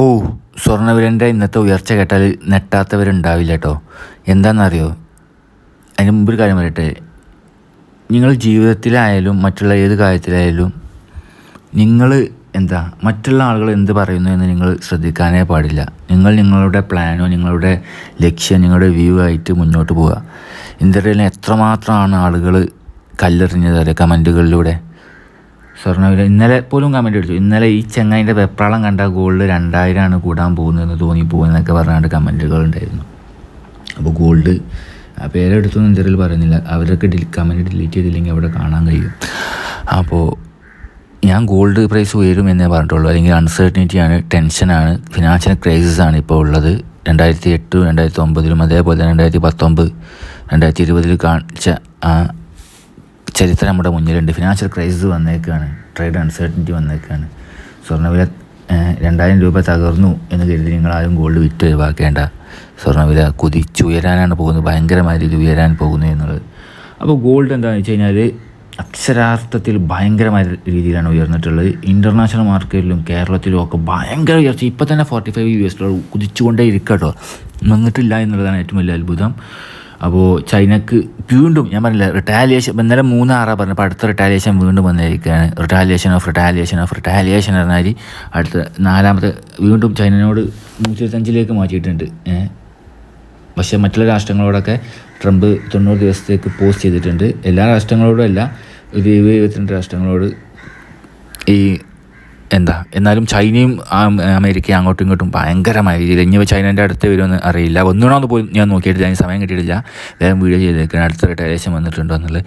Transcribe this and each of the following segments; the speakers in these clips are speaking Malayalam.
ഓ സ്വർണവിലന്റെ ഇന്നത്തെ ഉയർച്ച കേട്ടാൽ നെട്ടാത്തവരുണ്ടാവില്ല കേട്ടോ എന്താണെന്നറിയോ? അതിന് മുമ്പ് ഒരു കാര്യം പറയട്ടെ. നിങ്ങൾ ജീവിതത്തിലായാലും മറ്റുള്ള ഏത് കാര്യത്തിലായാലും നിങ്ങൾ എന്താ മറ്റുള്ള ആളുകൾ എന്ത് പറയുന്നു എന്ന് നിങ്ങൾ ശ്രദ്ധിക്കാനേ പാടില്ല. നിങ്ങൾ നിങ്ങളുടെ പ്ലാനോ നിങ്ങളുടെ ലക്ഷ്യം നിങ്ങളുടെ വ്യൂ ആയിട്ട് മുന്നോട്ട് പോവുക. ഇന്ത്യയിൽ എത്രമാത്രമാണ് ആളുകൾ കല്ലെറിഞ്ഞത് അല്ലെ കമന്റുകളിലൂടെ സ്വർണവില ഇന്നലെ പോലും കമന്റ് അടിച്ചു. ഇന്നലെ ഈ ചെങ്ങായിന്റെ വെപ്രാളം കണ്ട ഗോൾഡ് രണ്ടായിരമാണ് കൂടാൻ പോകുന്നതെന്ന് തോന്നിപ്പോകുന്നതൊക്കെ പറഞ്ഞാണ്ട് കമന്റുകൾ ഉണ്ടായിരുന്നു. അപ്പോൾ ഗോൾഡ് ആ പേരെടുത്തൊന്നും ഇന്ത്യയിൽ പറയുന്നില്ല. അവരൊക്കെ ഡിലി കമന്റ് ഡിലീറ്റ് ചെയ്തില്ലെങ്കിൽ അവിടെ കാണാൻ കഴിയും. അപ്പോൾ ഞാൻ ഗോൾഡ് പ്രൈസ് ഉയരും എന്നേ പറഞ്ഞിട്ടുള്ളൂ. അല്ലെങ്കിൽ അൺസർട്ടനിറ്റിയാണ് ടെൻഷനാണ് ഫിനാൻഷ്യൽ ക്രൈസിസ് ആണ് ഇപ്പോൾ ഉള്ളത്. രണ്ടായിരത്തി എട്ട് രണ്ടായിരത്തി ഒമ്പതിലും അതേപോലെ തന്നെ രണ്ടായിരത്തി പത്തൊമ്പത് രണ്ടായിരത്തി ഇരുപതിൽ കാണിച്ച ആ ചരിത്രം നമ്മുടെ മുന്നിലുണ്ട്. ഫിനാൻഷ്യൽ ക്രൈസിസ് വന്നേക്കാണ്. ട്രേഡ് അൺസർട്ടനിറ്റി വന്നേക്കാണ്. സ്വർണവില രണ്ടായിരം രൂപ തകർന്നു എന്ന് കരുതി നിങ്ങൾ ആരും ഗോൾഡ് വിറ്റ് ഒഴിവാക്കേണ്ട. സ്വർണവില കുതിച്ചുയരാനാണ് പോകുന്നത്. ഭയങ്കരമായ രീതിയിൽ ഉയരാൻ പോകുന്നത് എന്നുള്ളത്. അപ്പോൾ ഗോൾഡ് എന്താണെന്ന് വെച്ച് കഴിഞ്ഞാൽ അക്ഷരാർത്ഥത്തിൽ ഭയങ്കരമായ രീതിയിലാണ് ഉയർന്നിട്ടുള്ളത്. ഇന്റർനാഷണൽ മാർക്കറ്റിലും കേരളത്തിലും ഒക്കെ ഭയങ്കര ഉയർച്ച. ഇപ്പോൾ തന്നെ forty five U S dollar കുതിച്ചുകൊണ്ടേ ഇരിക്കട്ടോ വന്നിട്ടില്ല എന്നുള്ളതാണ് ഏറ്റവും വലിയ അത്ഭുതം. അപ്പോൾ ചൈനക്ക് വീണ്ടും ഞാൻ പറഞ്ഞില്ല റിട്ടാലിയേഷൻ ഇന്നലെ മൂന്നാറാണ് പറഞ്ഞത്. അപ്പോൾ അടുത്ത റിട്ടാലിയേഷൻ വീണ്ടും വന്നിരിക്കുകയാണ്. Retaliation of retaliation of retaliation പറഞ്ഞാൽ അടുത്ത നാലാമത്തെ വീണ്ടും ചൈനയോട് നൂറ്റി ഇരുപത്തഞ്ചിലേക്ക് മാറ്റിയിട്ടുണ്ട് പക്ഷേ മറ്റുള്ള രാഷ്ട്രങ്ങളോടൊക്കെ ട്രംപ് തൊണ്ണൂറ് ദിവസത്തേക്ക് പോസ്റ്റ് ചെയ്തിട്ടുണ്ട്. എല്ലാ രാഷ്ട്രങ്ങളോടും അല്ല ഇരുപത്തിരണ്ട് രാഷ്ട്രങ്ങളോട് ഈ എന്താ എന്നാലും ചൈനയും അമേരിക്കയും അങ്ങോട്ടും ഇങ്ങോട്ടും ഭയങ്കരമായ രീതിയിൽ ഇനി ചൈനേന്റെ അടുത്ത് വരുമെന്ന് അറിയില്ല. ഒന്നുകൂടെ പോയി ഞാൻ നോക്കിയിട്ട് അതിന് സമയം കിട്ടിയിട്ടില്ല. വേഗം വീഡിയോ ചെയ്തേക്കാൻ അടുത്ത റിട്ടയറേഷൻ വന്നിട്ടുണ്ടോ എന്നുള്ളത്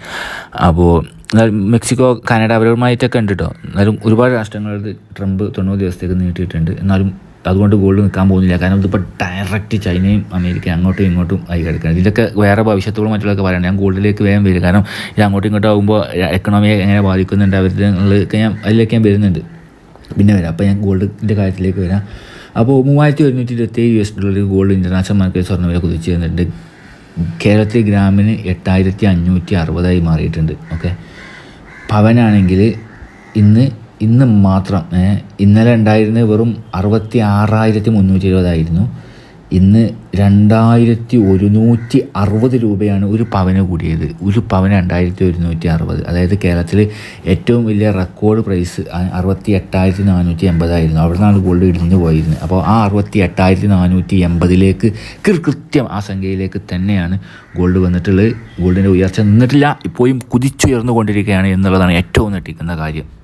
അപ്പോൾ എന്നാലും മെക്സിക്കോ കാനഡ അവരുമായിട്ടൊക്കെ ഉണ്ട് കേട്ടോ എന്നാലും ഒരുപാട് രാഷ്ട്രങ്ങളിൽ ട്രംപ് തൊണ്ണൂറ് ദിവസത്തേക്ക് നീട്ടിയിട്ടുണ്ട്. എന്നാലും അതുകൊണ്ട് ഗോൾഡ് നിൽക്കാൻ പോകുന്നില്ല. കാരണം ഇതിപ്പോൾ ഡയറക്റ്റ് ചൈനയും അമേരിക്കയും അങ്ങോട്ടും ഇങ്ങോട്ടും ആയി കിടക്കുന്നത് ഇതിലൊക്കെ വേറെ ഭവിഷ്യത്തോളം മറ്റുള്ളതൊക്കെ പറയണം ഞാൻ ഗോൾഡിലേക്ക് വേഗം വരും. കാരണം ഇത് അങ്ങോട്ടും ഇങ്ങോട്ടും ആകുമ്പോൾ എക്കണോമിയെ എങ്ങനെ ബാധിക്കുന്നുണ്ട് അവരുടെ ഞാൻ അതിലേക്ക് ഞാൻ വരുന്നുണ്ട്. പിന്നെ വരാം. അപ്പോൾ ഞാൻ ഗോൾഡിന്റെ കാര്യത്തിലേക്ക് വരാം. അപ്പോൾ മൂവായിരത്തി ഒരുന്നൂറ്റി ഇരുപത്തേഴ് U S dollar gold international market സ്വർണവില കുതിച്ച് തന്നിട്ടുണ്ട് കേരളത്തിൽ ഗ്രാമിന് എട്ടായിരത്തി അഞ്ഞൂറ്റി അറുപതായി മാറിയിട്ടുണ്ട്. ഓക്കെ പവനാണെങ്കിൽ ഇന്ന് ഇന്ന് മാത്രം ഇന്നലെ ഉണ്ടായിരുന്നത് വെറും അറുപത്തി ആറായിരത്തി മുന്നൂറ്റി ഇരുപതായിരുന്നു ഇന്ന് രണ്ടായിരത്തി ഒരുന്നൂറ്റി അറുപത് രൂപയാണ് ഒരു പവന് കൂടിയത്. ഒരു പവന് രണ്ടായിരത്തി ഒരുന്നൂറ്റി അറുപത് അതായത് കേരളത്തിൽ ഏറ്റവും വലിയ റെക്കോർഡ് പ്രൈസ് അറുപത്തി എട്ടായിരത്തി നാനൂറ്റി എൺപതായിരുന്നു അവിടെ നിന്നാണ് ഗോൾഡ് ഇടിഞ്ഞു പോയിരുന്നത് അപ്പോൾ ആ അറുപത്തി എട്ടായിരത്തി നാനൂറ്റി എൺപതിലേക്ക് കൃത്യം ആ സംഖ്യയിലേക്ക് തന്നെയാണ് ഗോൾഡ് വന്നിട്ടുള്ളത്. ഗോൾഡിന്റെ ഉയർച്ച നിന്നിട്ടില്ല. ഇപ്പോഴും കുതിച്ചുയർന്നു കൊണ്ടിരിക്കുകയാണ് എന്നുള്ളതാണ് ഏറ്റവും ഞെട്ടിക്കുന്ന കാര്യം.